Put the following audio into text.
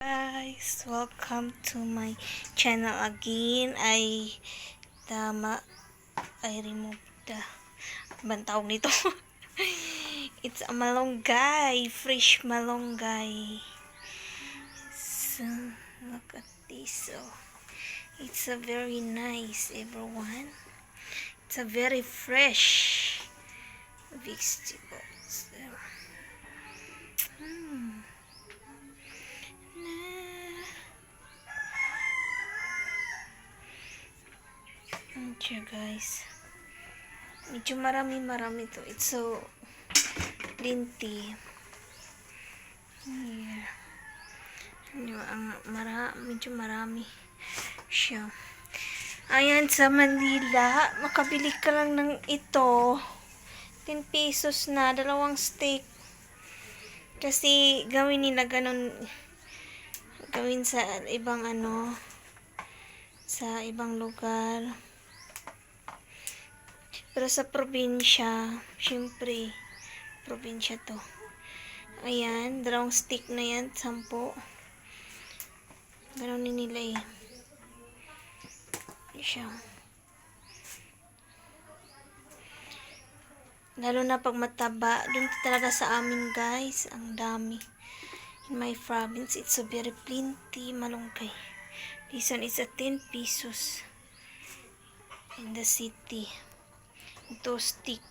guys, welcome to my channel again. I tama I remove the tawag nito? It's a malunggay, fresh malunggay. So, look at this. So, it's a very nice, everyone. It's a very fresh vegetables. Hmm. Ayan guys. Medyo marami-marami to. It's so linty. Here. Ano, ang mara, medyo marami siya. Ayan, sa Manila, makabili ka lang ng ito. 10 pesos na, dalawang steak. Kasi gawin nila ganun gawin sa ibang ano sa ibang lugar. Pero sa probinsya, syempre, probinsya to. Ayan, dalawang stick na yan, sampo. Ganun din nila eh. Siya. Lalo na pag mataba, dun talaga sa amin guys, ang dami. In my province, it's a very plenty malunggay. This one is a 10 pesos in the city. Ito stick.